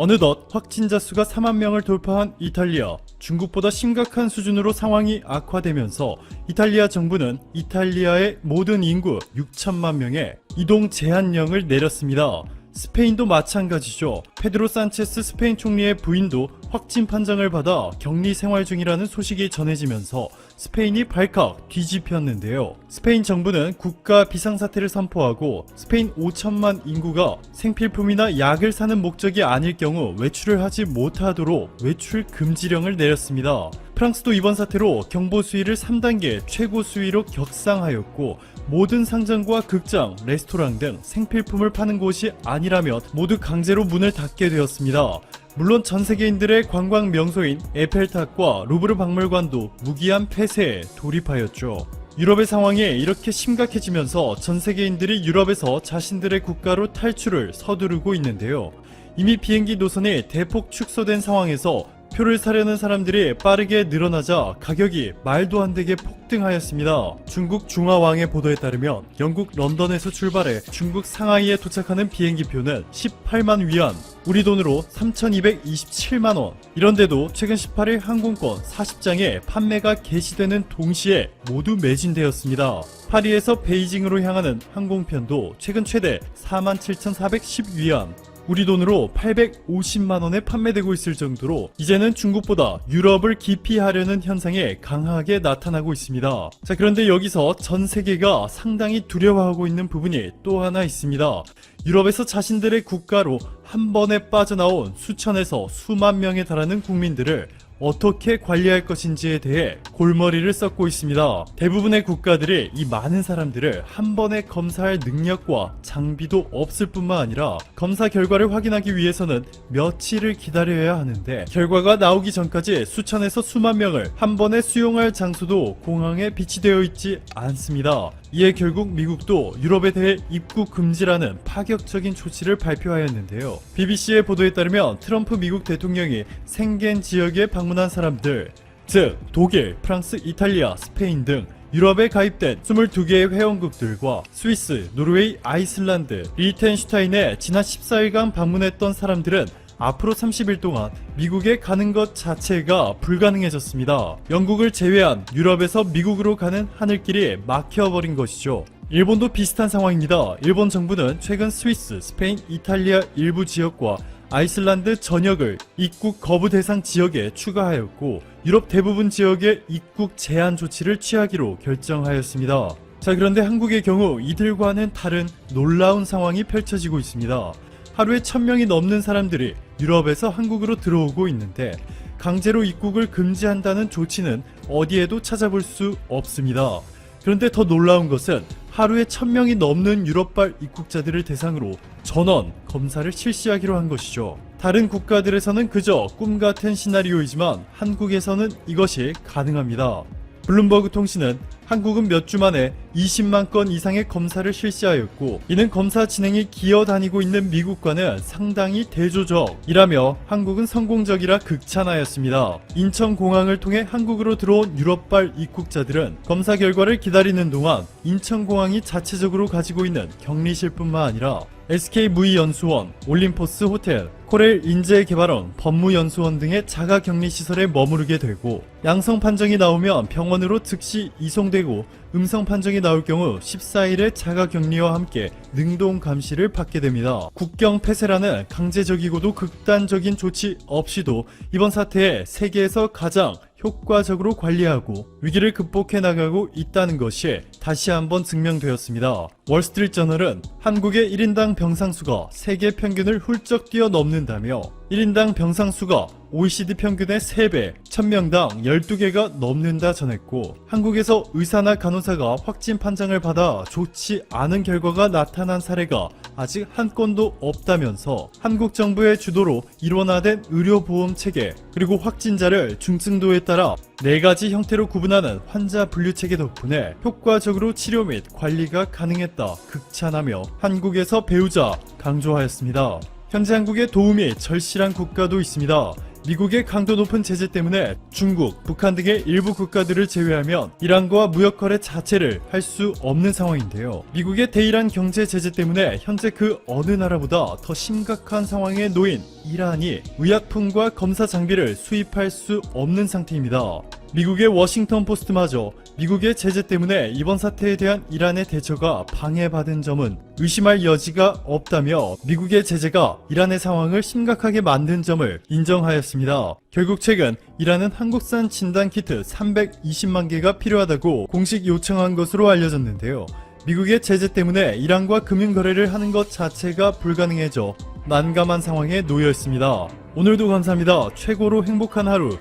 어느덧 확진자 수가 4만 명을 돌파한 이탈리아. 중국보다 심각한 수준으로 상황이 악화되면서 이탈리아 정부는 이탈리아의 모든 인구 6천만 명의 이동 제한령을 내렸습니다. 스페인도 마찬가지죠. 페드로 산체스 스페인 총리의 부인도 확진 판정을 받아 격리 생활 중이라는 소식이 전해지면서 스페인이 발칵 뒤집혔는데요. 스페인 정부는 국가 비상사태를 선포하고 스페인 5천만 인구가 생필품이나 약을 사는 목적이 아닐 경우 외출을 하지 못하도록 외출 금지령을 내렸습니다. 프랑스도 이번 사태로 경보 수위를 3단계 최고 수위로 격상하였고 모든 상점과 극장, 레스토랑 등 생필품을 파는 곳이 아니라면 모두 강제로 문을 닫게 되었습니다. 물론 전 세계인들의 관광 명소인 에펠탑과 루브르 박물관도 무기한 폐쇄에 돌입하였죠. 유럽의 상황이 이렇게 심각해지면서 전 세계인들이 유럽에서 자신들의 국가로 탈출을 서두르고 있는데요. 이미 비행기 노선이 대폭 축소된 상황에서 표를 사려는 사람들이 빠르게 늘어나자 가격이 말도 안 되게 폭등하였습니다. 중국 중화왕의 보도에 따르면 영국 런던에서 출발해 중국 상하이에 도착하는 비행기 표는 18만 위안, 우리 돈으로 3,227만 원. 이런데도 최근 18일 항공권 40장에 판매가 개시되는 동시에 모두 매진되었습니다. 파리에서 베이징으로 향하는 항공편도 최근 최대 47,410 위안, 우리 돈으로 850만 원에 판매되고 있을 정도로 이제는 중국보다 유럽을 기피하려는 현상이 강하게 나타나고 있습니다. 자, 그런데 여기서 전 세계가 상당히 두려워하고 있는 부분이 또 하나 있습니다. 유럽에서 자신들의 국가로 한 번에 빠져나온 수천에서 수만 명에 달하는 국민들을 어떻게 관리할 것인지에 대해 골머리를 썩고 있습니다. 대부분의 국가들이 이 많은 사람들을 한 번에 검사할 능력과 장비도 없을 뿐만 아니라 검사 결과를 확인하기 위해서는 며칠을 기다려야 하는데 결과가 나오기 전까지 수천에서 수만 명을 한 번에 수용할 장소도 공항에 비치되어 있지 않습니다. 이에 결국 미국도 유럽에 대해 입국 금지라는 파격적인 조치를 발표하였는데요. BBC의 보도에 따르면 트럼프 미국 대통령이 생겐 지역에 방문한 사람들, 즉 독일, 프랑스, 이탈리아, 스페인 등 유럽에 가입된 22개의 회원국들과 스위스, 노르웨이, 아이슬란드, 리텐슈타인에 지난 14일간 방문했던 사람들은 앞으로 30일 동안 미국에 가는 것 자체가 불가능해졌습니다. 영국을 제외한 유럽에서 미국으로 가는 하늘길이 막혀버린 것이죠. 일본도 비슷한 상황입니다. 일본 정부는 최근 스위스, 스페인, 이탈리아 일부 지역과 아이슬란드 전역을 입국 거부 대상 지역에 추가하였고 유럽 대부분 지역에 입국 제한 조치를 취하기로 결정하였습니다. 자 그런데 한국의 경우 이들과는 다른 놀라운 상황이 펼쳐지고 있습니다. 하루에 1000명이 넘는 사람들이 유럽에서 한국으로 들어오고 있는데 강제로 입국을 금지한다는 조치는 어디에도 찾아볼 수 없습니다. 그런데 더 놀라운 것은 하루에 1000명이 넘는 유럽발 입국자들을 대상으로 전원 검사를 실시하기로 한 것이죠. 다른 국가들에서는 그저 꿈 같은 시나리오이지만 한국에서는 이것이 가능합니다. 블룸버그 통신은 한국은 몇 주 만에 20만 건 이상의 검사를 실시하였고 이는 검사 진행이 기어다니고 있는 미국과는 상당히 대조적이라며 한국은 성공적이라 극찬하였습니다. 인천공항을 통해 한국으로 들어온 유럽발 입국자들은 검사 결과를 기다리는 동안 인천공항이 자체적으로 가지고 있는 격리실 뿐만 아니라 SK 무이연수원, 올림포스 호텔, 코렐 인재개발원, 법무연수원 등의 자가 격리 시설에 머무르게 되고 양성 판정이 나오면 병원으로 즉시 이송되고 음성 판정이 나올 경우 14일의 자가 격리와 함께 능동 감시를 받게 됩니다. 국경 폐쇄라는 강제적이고도 극단적인 조치 없이도 이번 사태에 세계에서 가장 효과적으로 관리하고 위기를 극복해 나가고 있다는 것이 다시 한번 증명되었습니다. 월스트리트 저널은 한국의 1인당 병상 수가 세계 평균을 훌쩍 뛰어넘는다며 1인당 병상 수가 OECD 평균의 3배, 1000명당 12개가 넘는다 전했고 한국에서 의사나 간호사가 확진 판정을 받아 좋지 않은 결과가 나타난 사례가 아직 한 건도 없다면서 한국 정부의 주도로 일원화된 의료보험 체계 그리고 확진자를 중증도에 따라 네 가지 형태로 구분하는 환자 분류 체계 덕분에 효과적으로 치료 및 관리가 가능했다 극찬하며 한국에서 배우자 강조하였습니다. 현재 한국에 도움이 절실한 국가도 있습니다. 미국의 강도 높은 제재 때문에 중국, 북한 등의 일부 국가들을 제외하면 이란과 무역 거래 자체를 할 수 없는 상황인데요. 미국의 대이란 경제 제재 때문에 현재 그 어느 나라보다 더 심각한 상황에 놓인 이란이 의약품과 검사 장비를 수입할 수 없는 상태입니다. 미국의 워싱턴 포스트마저 미국의 제재 때문에 이번 사태에 대한 이란의 대처가 방해받은 점은 의심할 여지가 없다며 미국의 제재가 이란의 상황을 심각하게 만든 점을 인정하였습니다. 결국 최근 이란은 한국산 진단키트 320만 개가 필요하다고 공식 요청한 것으로 알려졌는데요. 미국의 제재 때문에 이란과 금융 거래를 하는 것 자체가 불가능해져 난감한 상황에 놓여 있습니다. 오늘도 감사합니다. 최고로 행복한 하루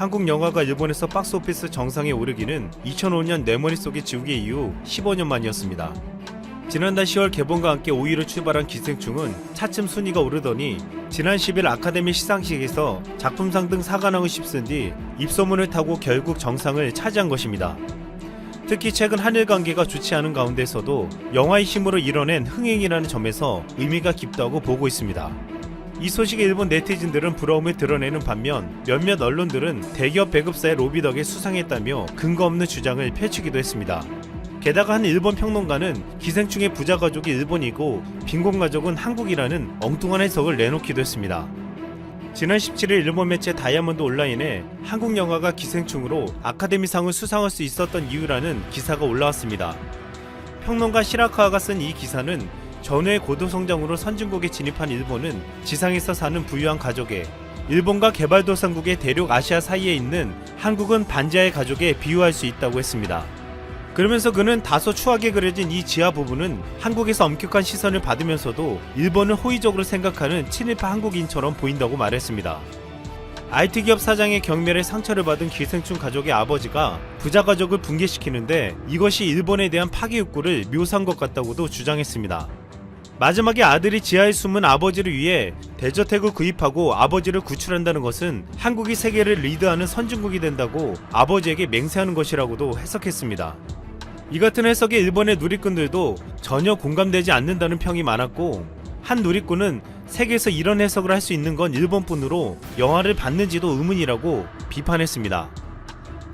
한국 영화가 일본에서 박스오피스 정상에 오르기는 2005년 내 머릿속의 지우개 이후 15년 만이었습니다. 지난달 10월 개봉과 함께 5위로 출발한 기생충은 차츰 순위가 오르더니 지난 10일 아카데미 시상식에서 작품상 등 사관왕을 휩쓴 뒤 입소문을 타고 결국 정상을 차지한 것입니다. 특히 최근 한일 관계가 좋지 않은 가운데서도 영화의 힘으로 이뤄낸 흥행이라는 점에서 의미가 깊다고 보고 있습니다. 이 소식에 일본 네티즌들은 부러움을 드러내는 반면 몇몇 언론들은 대기업 배급사의 로비 덕에 수상했다며 근거 없는 주장을 펼치기도 했습니다. 게다가 한 일본 평론가는 기생충의 부자 가족이 일본이고 빈곤 가족은 한국이라는 엉뚱한 해석을 내놓기도 했습니다. 지난 17일 일본 매체 다이아몬드 온라인에 한국 영화가 기생충으로 아카데미상을 수상할 수 있었던 이유라는 기사가 올라왔습니다. 평론가 시라카와가 쓴 이 기사는 전후의 고도 성장으로 선진국에 진입한 일본은 지상에서 사는 부유한 가족에 일본과 개발도상국의 대륙 아시아 사이에 있는 한국은 반지하의 가족에 비유할 수 있다고 했습니다. 그러면서 그는 다소 추하게 그려진 이 지하 부분은 한국에서 엄격한 시선을 받으면서도 일본을 호의적으로 생각하는 친일파 한국인처럼 보인다고 말했습니다. IT 기업 사장의 경멸에 상처를 받은 기생충 가족의 아버지가 부자 가족을 붕괴시키는데 이것이 일본에 대한 파괴 욕구를 묘사한 것 같다고도 주장했습니다. 마지막에 아들이 지하에 숨은 아버지를 위해 대저택을 구입하고 아버지를 구출한다는 것은 한국이 세계를 리드하는 선진국이 된다고 아버지에게 맹세하는 것이라고도 해석했습니다. 이 같은 해석에 일본의 누리꾼들도 전혀 공감되지 않는다는 평이 많았고 한 누리꾼은 세계에서 이런 해석을 할 수 있는 건 일본뿐으로 영화를 받는지도 의문이라고 비판했습니다.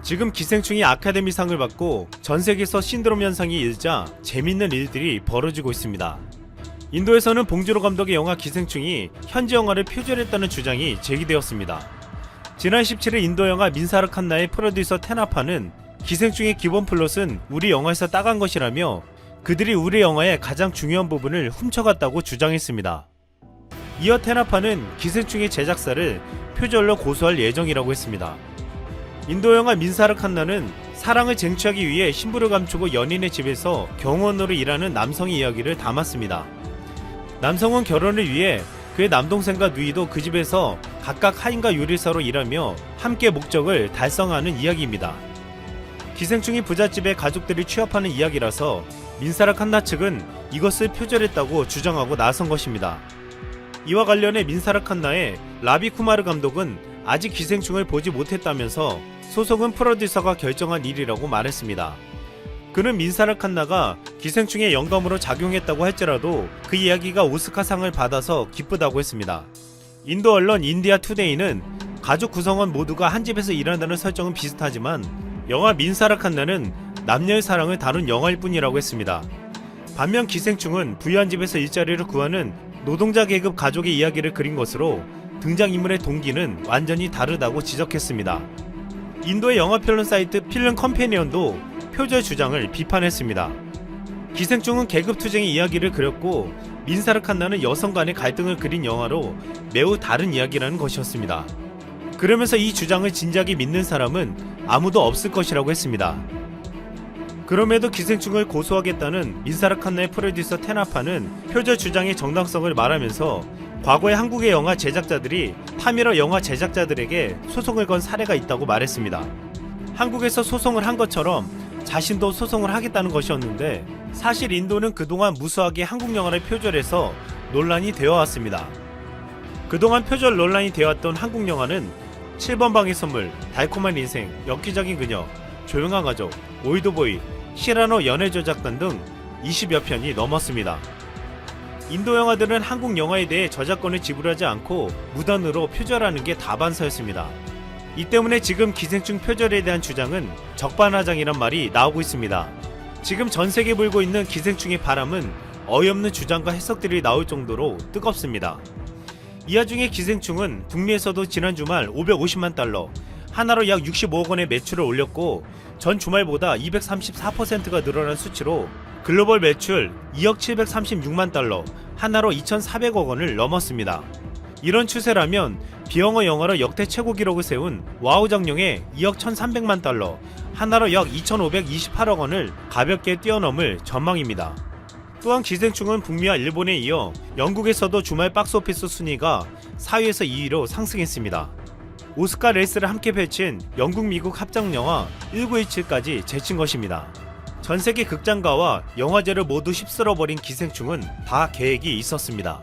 지금 기생충이 아카데미상을 받고 전 세계에서 신드롬 현상이 일자 재밌는 일들이 벌어지고 있습니다. 인도에서는 봉준호 감독의 영화 기생충이 현지 영화를 표절했다는 주장이 제기되었습니다. 지난 17일 인도 영화 민사르 칸나의 프로듀서 테나파는 기생충의 기본 플롯은 우리 영화에서 따간 것이라며 그들이 우리 영화의 가장 중요한 부분을 훔쳐갔다고 주장했습니다. 이어 테나파는 기생충의 제작사를 표절로 고소할 예정이라고 했습니다. 인도 영화 민사르 칸나는 사랑을 쟁취하기 위해 신부를 감추고 연인의 집에서 경호원으로 일하는 남성의 이야기를 담았습니다. 남성은 결혼을 위해 그의 남동생과 누이도 그 집에서 각각 하인과 요리사로 일하며 함께 목적을 달성하는 이야기입니다. 기생충이 부잣집에 가족들이 취업하는 이야기라서 민사라 칸나 측은 이것을 표절했다고 주장하고 나선 것입니다. 이와 관련해 민사라 칸나의 라비 쿠마르 감독은 아직 기생충을 보지 못했다면서 소속은 프로듀서가 결정한 일이라고 말했습니다. 그는 민사라 칸나가 기생충의 영감으로 작용했다고 할지라도 그 이야기가 오스카상을 받아서 기쁘다고 했습니다. 인도 언론 인디아 투데이는 가족 구성원 모두가 한 집에서 일한다는 설정은 비슷하지만 영화 민사라 칸나는 남녀의 사랑을 다룬 영화일 뿐이라고 했습니다. 반면 기생충은 부유한 집에서 일자리를 구하는 노동자 계급 가족의 이야기를 그린 것으로 등장인물의 동기는 완전히 다르다고 지적했습니다. 인도의 영화 평론 사이트 필름 컴패니언도 표절 주장을 비판했습니다. 기생충은 계급 투쟁의 이야기를 그렸고 민사르 칸나는 여성 간의 갈등을 그린 영화로 매우 다른 이야기라는 것이었습니다. 그러면서 이 주장을 진작에 믿는 사람은 아무도 없을 것이라고 했습니다. 그럼에도 기생충을 고소하겠다는 민사르 칸나의 프로듀서 테나파는 표절 주장의 정당성을 말하면서 과거에 한국의 영화 제작자들이 타미러 영화 제작자들에게 소송을 건 사례가 있다고 말했습니다. 한국에서 소송을 한 것처럼 자신도 소송을 하겠다는 것이었는데 사실 인도는 그동안 무수하게 한국 영화를 표절해서 논란이 되어 왔습니다. 그동안 표절 논란이 되어왔던 한국 영화는 7번 방의 선물, 달콤한 인생, 엽기적인 그녀, 조용한 가족, 오이도보이, 시라노 연애 조작단 등 20여 편이 넘었습니다. 인도 영화들은 한국 영화에 대해 저작권을 지불하지 않고 무단으로 표절하는 게 다반사였습니다. 이 때문에 지금 기생충 표절에 대한 주장은 적반하장이란 말이 나오고 있습니다. 지금 전 세계에 불고 있는 기생충의 바람은 어이없는 주장과 해석들이 나올 정도로 뜨겁습니다. 이 와중에 기생충은 북미에서도 지난 주말 550만 달러, 하나로 약 65억 원의 매출을 올렸고 전 주말보다 234%가 늘어난 수치로 글로벌 매출 2억 736만 달러, 하나로 2,400억 원을 넘었습니다. 이런 추세라면 비영어 영화로 역대 최고 기록을 세운 와우 정령의 2억 1,300만 달러, 하나로 약 2,528억 원을 가볍게 뛰어넘을 전망입니다. 또한 기생충은 북미와 일본에 이어 영국에서도 주말 박스오피스 순위가 4위에서 2위로 상승했습니다. 오스카 레이스를 함께 펼친 영국 미국 합작 영화 1917까지 제친 것입니다. 전 세계 극장가와 영화제를 모두 휩쓸어버린 기생충은 다 계획이 있었습니다.